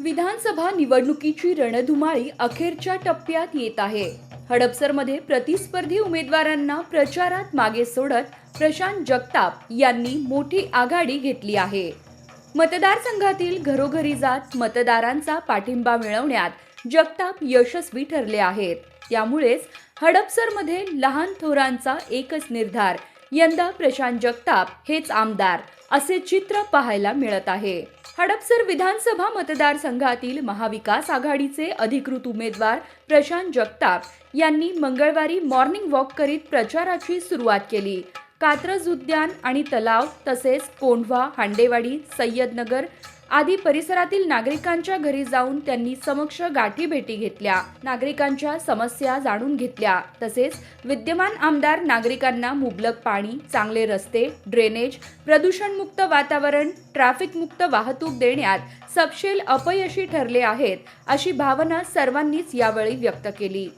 विधानसभा निवडणुकीची रणधुमाळी अखेरच्या टप्प्यात येत आहे. हडपसरमध्ये प्रतिस्पर्धी उमेदवारांना प्रचारात मागे सोडत प्रशांत जगताप यांनी मोठी आघाडी घेतली आहे. मतदारसंघातील घरोघरी जात मतदारांचा पाठिंबा मिळवण्यात जगताप यशस्वी ठरले आहेत. त्यामुळेच हडपसरमध्ये लहान थोरांचा एकच निर्धार यंदा प्रशांत जगताप हेच आमदार असे चित्र पाहायला मिळत आहे. हडपसर विधानसभा मतदारसंघातील महाविकास आघाडीचे अधिकृत उमेदवार प्रशांत जगताप यांनी मंगळवारी मॉर्निंग वॉक करीत प्रचाराची सुरुवात केली. कात्रज उद्यान आणि तलाव तसेच कोंढवा हांडेवाडी सय्यदनगर आदी परिसरातील नागरिकांच्या घरी जाऊन त्यांनी समक्ष गाठी भेटी घेतल्या. नागरिकांच्या समस्या जाणून घेतल्या. तसेच विद्यमान आमदार नागरिकांना मुबलक पाणी चांगले रस्ते ड्रेनेज प्रदूषणमुक्त वातावरण ट्रॅफिकमुक्त वाहतूक देण्यात सपशेल अपयशी ठरले आहेत अशी भावना सर्वांनीच यावेळी व्यक्त केली.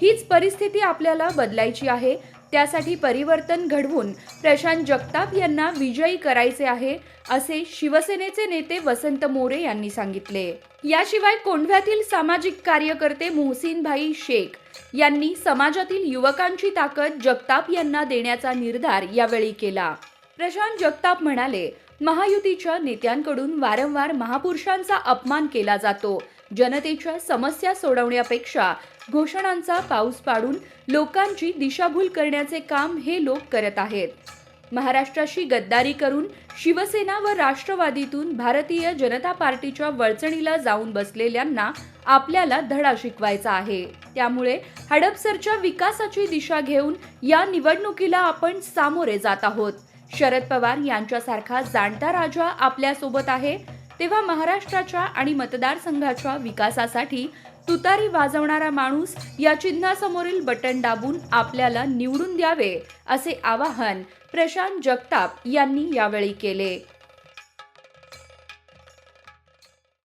हीच परिस्थिती आपल्याला बदलायची आहे त्यासाठी परिवर्तन घडवून प्रशांत जगताप यांना विजयी करायचे आहे असे शिवसेनेचे नेते वसंत मोरे यांनी सांगितले. याशिवाय कोंढव्यातील सामाजिक कार्यकर्ते मोहसिनभाई शेख यांनी समाजातील युवकांची ताकद जगताप यांना देण्याचा निर्धार यावेळी केला. प्रशांत जगताप म्हणाले महायुतीच्या नेत्यांकडून वारंवार महापुरुषांचा अपमान केला जातो. जनतेच्या समस्या सोडवण्यापेक्षा घोषणांचा पाऊस पाडून लोकांची दिशाभूल करण्याचे काम हे लोक करत आहेत. महाराष्ट्राशी गद्दारी करून शिवसेना व राष्ट्रवादीतून भारतीय जनता पार्टीच्या वळचणीला जाऊन बसलेल्यांना आपल्याला धडा शिकवायचा आहे. त्यामुळे हडपसरच्या विकासाची दिशा घेऊन या निवडणुकीला आपण सामोरे जात आहोत. शरद पवार यांच्यासारखा जाणता राजा आपल्यासोबत आहे. तेव्हा महाराष्ट्राच्या आणि मतदारसंघाच्या विकासासाठी तुतारी वाजवणारा माणूस या चिन्हासमोरील बटन दाबून आपल्याला निवडून द्यावे असे आवाहन प्रशांत जगताप यांनी यावेळी केले.